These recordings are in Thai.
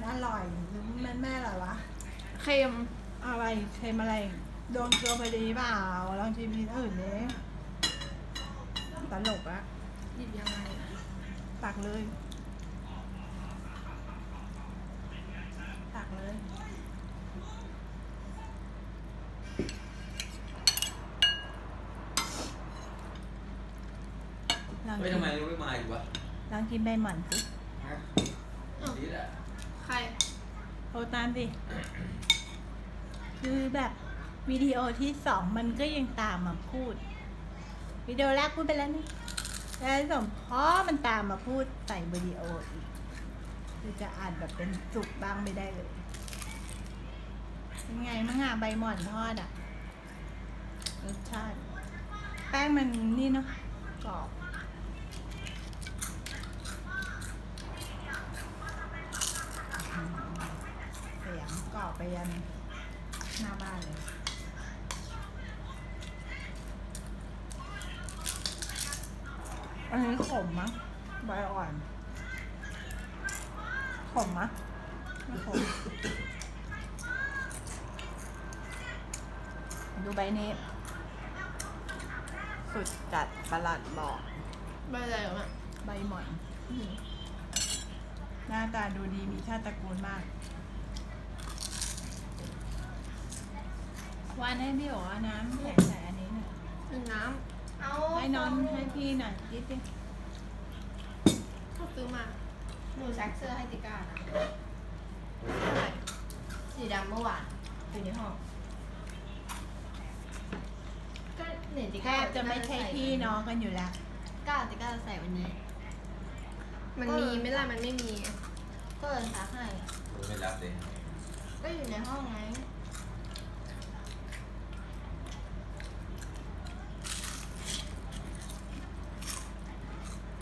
มันอร่อยหรือมันไม่อร่อยวะเค็มอะไรเค็มอะไร โดนเกลือพอดีเปล่าลองชิมทีอื่นนี้ตลกอะหยิบยังไงอะตักเลยตักเลยลองเฮ้ยกิทำนไมยังไม่มาอีกวะลองกินใบหม่อนสิ ฮะนี่แหละ ใคร โท รตามสิ คือแบบวิดีโอที่สองมันก็ยังตามมาพูด วิดีโอแรกพูดไปแล้วนี่แล้วสองพอมันตามมาพูดใส่วิดีโออีกคือจะอ่านแบบเป็นสุกบ้างไม่ได้เลยยังไงมั่งอะใบหม่อนทอดอะรสชาติ แป้งมันนี่เนาะกรอบเสียงกรอบ ไปยันหน้าบ้านเลยอันนี้ขมมะใบอ่อนขมมะไม่ขมดูใบนี้ สุดจัดประหลัดบอกใบอะไรเหรอแม่ใบหม่อนหน้าตาดูดีมีชาติตระกูลมาก วานให้พี่โอ๋เอาน้ำแข็งใส่อันนี้หน่อยเป็นน้ำเอาให้นอนให้พี่หน่อยนิดนึงเขาซื้อมา หนูซักเสื้อให้ติก้านะเท่าไหร่สีดำเมื่อวานอยู่ในห้องก็เนี่ยติแทก้าบจะไม่ใช่พี่น้องกันอยู่แล้ว ก้าติก้าใส่วันนี้ มันมีไหม่ล่ะมันไม่มี ก็เลยซักให้ผมไม่รับเลยก็อยู่ในห้องไง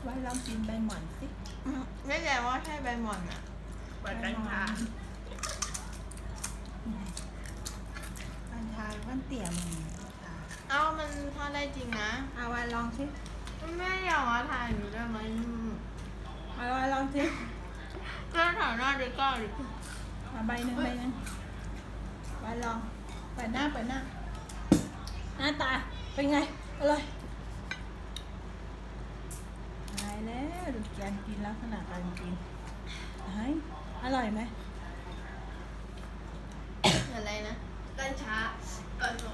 ไว้ลองกินใบหม่อนสิไม่แน่ว่าใช่ใบหม่อนอะใบกัญชาอันชาวันเตี่ยมงเอ้ามันทอดได้จริงนะเอาไว้ลองสิไม่อยากมาถ่ายหนูได้ไหมเอาไว้ลองสิก็ถ่ายหน้าดีก้าดิเอาใบหนึ่งใบหนึ่งไว้ลองเปิดหน้าเปิดหน้า หน้าตาเป็นไงอร่อยตายแล้ว ดูการกินลักษณะการกินเฮ้ยอร่อยไหมอะไรนะกัญชาเออหนู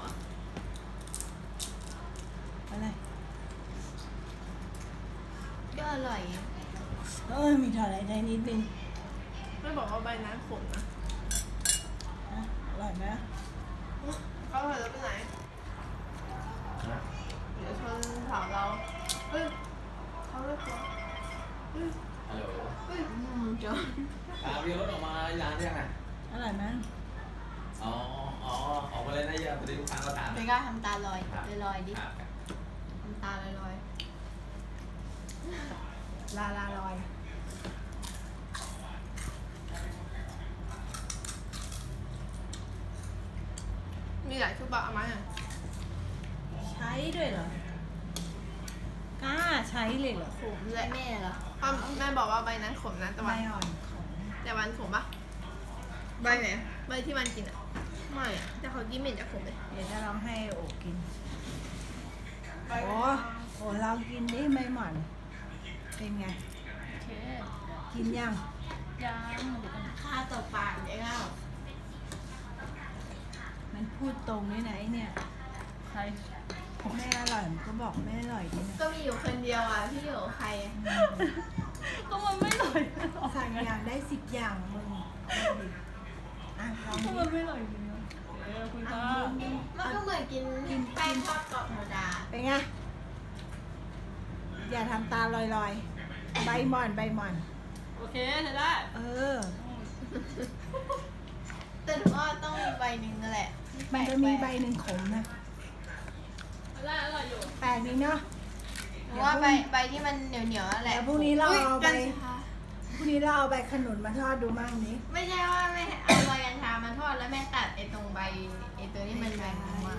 อะไรก็อร่อยเออมีถอดอะไรใจนิดนึงไม่บอกว่าใบนั้นขมนะอะอร่อยไหมเขาเห็นแล้วเป็นไหนฮะเดี๋ยวชนถามเราเฮ้ยเขาเลือกตัวเฮ้ยฮัลโหลเฮ้ยอืมจนตามเรียรถออกมาร้านยังไงอร่อยไหมอ๋อ อ๋อ ออกมาเลยนะเยอะพอดีลูกค้าก็ถามติก้าทำตาลอยครับลอยๆดิครับครับทำตาลอยลาลาลอยมีหลายชุดบะเอามาอะใช้ด้วยเหรอกล้าใช้เลยเหรอขมๆแหและละแม่เหรออ้าวแม่บอกว่าใบนั้นขมนะแต่ใบวันอ่อนของ แต่วันขมปะใบไหนใบที่มันกินอะไม่อะแต่เขากินเหม็นจะขมเลยเดี๋ยวจะลองให้โอกินใบโอ้โหเรากินดิใบหม่อน เป็นไง โอเคกินยัง ยังเดี๋ยวกันค่าต่อปากเดี๋ยวเอามันพูดตรงด้วยนะไอเนี่ย ใคร ไม่อร่อยมันก็บอกไม่อร่อยดินะก็มีอยู่คนเดียวอะพี่อยู่ใครอะก็มันไม่อร่อยสั่งอย่างได้สิบอย่างมึงเอาดิอะลองก็ดิ มันไม่อร่อยจริงนะเออคุณอะตากินดิมันก็เหมือนกินแป้งทอดกรอบธรรมดาเป็นไง อย่าทำตาลอยๆ ใบหม่อนใบหม่อน โอเคใช้ได้เออ แต่หนูว่าต้องมีใบหนึ่งนั่นแหละมันจะมีใบหนึ่งขมนะ ใช้ได้อร่อยอยู่ แปลกดีเนาะหนูว่าใบใบที่มันเหนียวเหนียวๆนั่นแหละเดี๋ยวพรุ่งนี้เราอุ๊ยเอาไปกัญชาพรุ่งนี้เราเอาใบขนุนมาทอดดูมั่งนี้ไม่ใช่ว่าแม่เอาใบกัญชามาทอดแล้วแม่ตัดไอ้ตรงใบไอ้ตัวที่มันแบ่งออกมา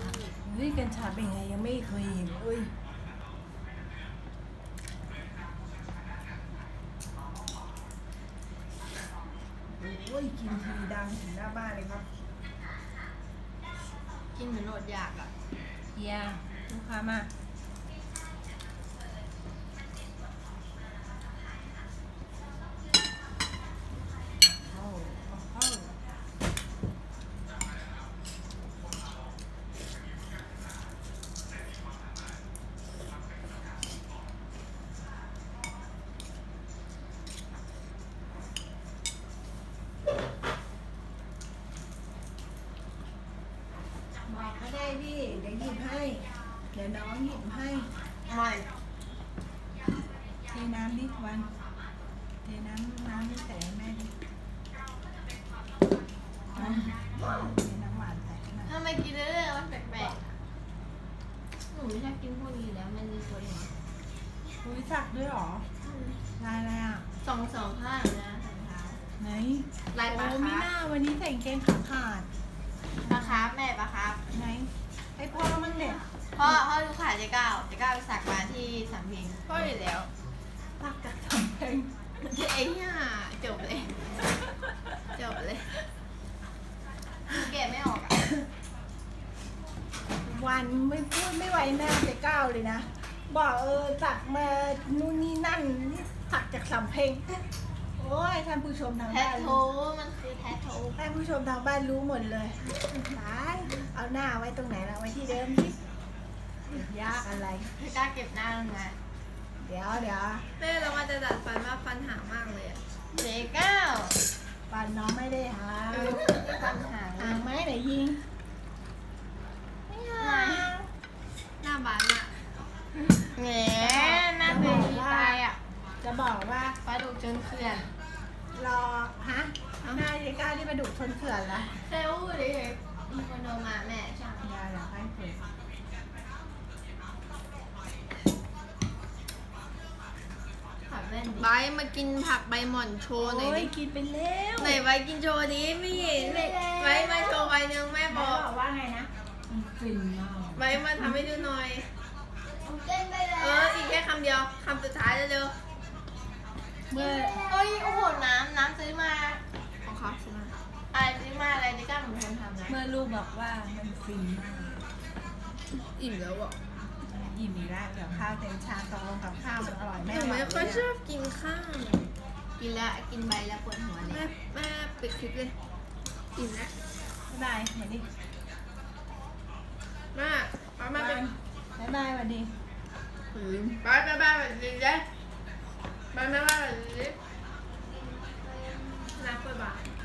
เฮ้ยกัญชาเป็นไงยังไม่เคยเห็นเอ้ยโอ้อ้ยกินทีดังถึงหน้าบ้านเลยครับ กินเหมือนโหนดอยากอะ เฮีย ลูกค้ามา เข้าเอาเข้า บอกก็ได้พี่เดี๋ยวหยิบให้ เดี๋ยวน้ องหยิบให้ไม่เทน้ำดิวันเทน้ำน้ำไม่ใส่ให้แม่ดิวันเทน้ำหวานใส่ให้หน่อยทำไมกินเรื่อยๆมันแปลกๆอะหนูไม่ชอบกินพวกนี้อยู่แล้วมันมีตัวเองอุ้ยสักด้วยเหรอลายอะไรอะสองสองข้างนะสองเท้าไหนลายปลาโอ้คไม่รับน่าวันนี้ใส่กางเกงขาขาดปลาครับแม่ปลาครับไหน ไอพ่อมั่งเด็กพ่อพ่อดูขาเจ๊ก้าวเจ๊ก้าวไปสักมาที่สามพิงพ่ออยู่แล้วสักจากสำเพ็งไอ้เนี่ยจบเลยจบเลยแกะไม่ออกอะวันไม่พูดไม่ไหวหน้าเจ๊ก้าวเลยนะ บอกเออสักมานู่นนี่นั่นนี่สักจากสำเพ็ง โอ้ยท่านผู้ชมทางแทบ้านทูมันคือแททูท่านผู้ชมทางบ้านรู้หมดเลยตายเอาหน้าไว้ตรงไหนล่ะไว้ที่เดิมสิยากอะไรไม่กล้าเก็บหน้าลงมาเดี๋ยวเดี๋ยวแม่เรามาจะดัดฟันว่าฟันหางมากเลยอะเจ๊ก้าวฟันน้องไม่ได้หาเออฟันหางหางไหมไหนยิงไม่หางหน้าบานอะแหมหน้าเป็นดีตายอะจะบอกว่า ปลาดุกจนเขื่อนรอฮะ หน้าเจ๊ก้าวที่มาดุชนเขื่อนละเซลล์ดิมีคนโดนมาแม่ช่างอย่าอยากให้เปิดผักแว่นใบมากินผักใบหม่อนโชว์หน่อยโอ้ยดิกินไปแล้วไหนใบกินโชว์ดิไม่เห็นเลยใบมาโชว์ใบหนึ่งแม่แม่บบออกกว่าไงนะฟินมากใบมาทำให้ดูหน่อยเต้นได้แล้วเอออีกแค่คำเดียวคำสุดท้ายเร็วเมื่อๆเอ้ยโอ้โหน้ำน้ำซื้อมา คะซื้อมอะไรนี่มาอะไรนี่ก้าเหมือนคนทำนะเมื่อลูกบอกว่ามันฟรีมากอิ่มแล้วอะอิ่มอีกแล้วเดี๋ยวข้าวเต็มชามตกงกับข้าวมันอร่อยแม่หไม่ค่อยชอบกินข้าวกินแล้วกินใบแล้วปวดหัวเลยแม่แม่ปิดคลิปเลยอิ่มแล้วบายบายเหมืนดิมาเอามาเป็นบายบายสวัสดีบ๊ายบายสวัสดีจ้ะบายบายสวัสดีนะบ๊ายบา